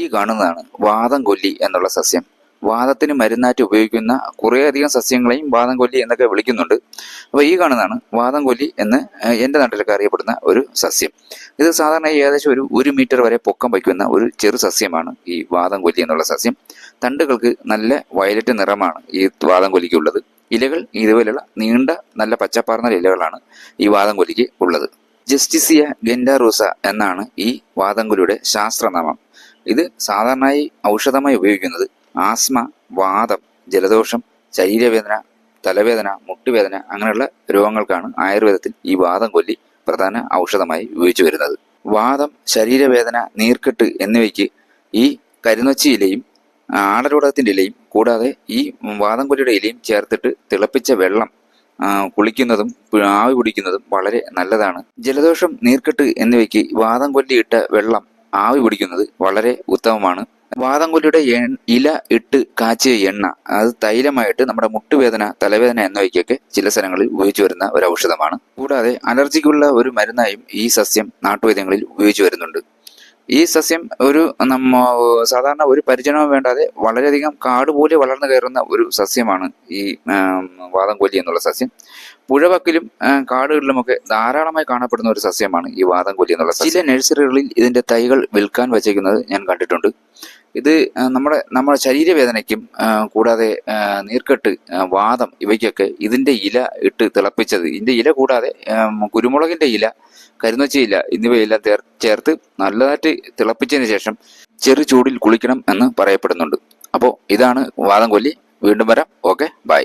ഈ കാണുന്നതാണ് വാദം കൊല്ലി എന്നുള്ള സസ്യം. വാദത്തിന് മരുന്നായിട്ട് ഉപയോഗിക്കുന്ന കുറേയധികം സസ്യങ്ങളെയും വാദം കൊല്ലി എന്നൊക്കെ വിളിക്കുന്നുണ്ട്. അപ്പോൾ ഈ കാണുന്നതാണ് വാദം കൊല്ലി എന്ന് എന്റെ നാട്ടിലൊക്കെ അറിയപ്പെടുന്ന ഒരു സസ്യം. ഇത് സാധാരണ ഏകദേശം ഒരു ഒരു മീറ്റർ വരെ പൊക്കം വയ്ക്കുന്ന ഒരു ചെറു സസ്യമാണ് ഈ വാദം കൊല്ലി എന്നുള്ള സസ്യം. തണ്ടുകൾക്ക് നല്ല വയലറ്റ് നിറമാണ് ഈ വാദം കൊല്ലിക്കുള്ളത്. ഇലകൾ ഇതുപോലെയുള്ള നീണ്ട നല്ല പച്ചപ്പാർന്ന ഇലകളാണ് ഈ വാദം കൊല്ലിക്ക് ഉള്ളത്. ജസ്റ്റിസിയ ഗെൻഡാറൂസ എന്നാണ് ഈ വാദംകുലിയുടെ ശാസ്ത്രനാമം. ഇത് സാധാരണയായി ഔഷധമായി ഉപയോഗിക്കുന്നത് ആസ്മ വാദം ജലദോഷം ശരീരവേദന തലവേദന മുട്ടുവേദന അങ്ങനെയുള്ള രോഗങ്ങൾക്കാണ് ആയുർവേദത്തിൽ ഈ വാദം കൊല്ലി പ്രധാന ഔഷധമായി ഉപയോഗിച്ചു വരുന്നത്. വാദം ശരീരവേദന നീർക്കെട്ട് എന്നിവയ്ക്ക് ഈ കരിനൊച്ചി ഇലയും ആടരോടകത്തിന്റെ ഇലയും കൂടാതെ ഈ വാദം കൊല്ലിയുടെ ഇലയും ചേർത്തിട്ട് തിളപ്പിച്ച വെള്ളം കുളിക്കുന്നതും ആവി പിടിക്കുന്നതും വളരെ നല്ലതാണ്. ജലദോഷം നീർക്കെട്ട് എന്നിവയ്ക്ക് വാദം കൊല്ലിയിട്ട വെള്ളം ആവി പിടിക്കുന്നത് വളരെ ഉത്തമമാണ്. വാദം കൊല്ലിയുടെ എൺ- ഇല ഇട്ട് കാച്ചിയ എണ്ണ അത് തൈലമായിട്ട് നമ്മുടെ മുട്ടുവേദന തലവേദന എന്നിവയ്ക്കൊക്കെ ചില സ്ഥലങ്ങളിൽ ഉപയോഗിച്ചു വരുന്ന ഒരു ഔഷധമാണ്. കൂടാതെ അലർജിക്കുള്ള ഒരു മരുന്നായും ഈ സസ്യം നാട്ടുവൈദ്യങ്ങളിൽ ഉപയോഗിച്ചു വരുന്നുണ്ട്. ഈ സസ്യം ഒരു സാധാരണ ഒരു പരിചരണവും വേണ്ടാതെ വളരെയധികം കാട് പോലെ വളർന്നു കയറുന്ന ഒരു സസ്യമാണ് ഈ ആം, വാദം കൊല്ലി എന്നുള്ള സസ്യം. പുഴവക്കിലും കാടുകളിലുമൊക്കെ ധാരാളമായി കാണപ്പെടുന്ന ഒരു സസ്യമാണ് ഈ വാദം കൊല്ലി എന്നുള്ള സസ്യം. ചില നഴ്സറികളിൽ ഇതിന്റെ തൈകൾ വിൽക്കാൻ വച്ചേക്കുന്നത് ഞാൻ കണ്ടിട്ടുണ്ട്. ഇത് നമ്മുടെ നമ്മുടെ ശരീരവേദനയ്ക്കും കൂടാതെ നീർക്കെട്ട് വാദം ഇവയ്ക്കൊക്കെ ഇതിന്റെ ഇല ഇട്ട് തിളപ്പിച്ചത്. ഇതിന്റെ ഇല കൂടാതെ കുരുമുളകിന്റെ ഇല കരിനൊച്ച ഇല എന്നിവയെല്ലാം ചേർ- ചേർത്ത് നല്ലതായിട്ട് തിളപ്പിച്ചതിന് ശേഷം ചെറു ചൂടിൽ കുളിക്കണം എന്ന് പറയപ്പെടുന്നുണ്ട്. അപ്പോൾ ഇതാണ് വാദം കൊല്ലി. വീണ്ടും വരാം. ഓക്കെ. ബൈ.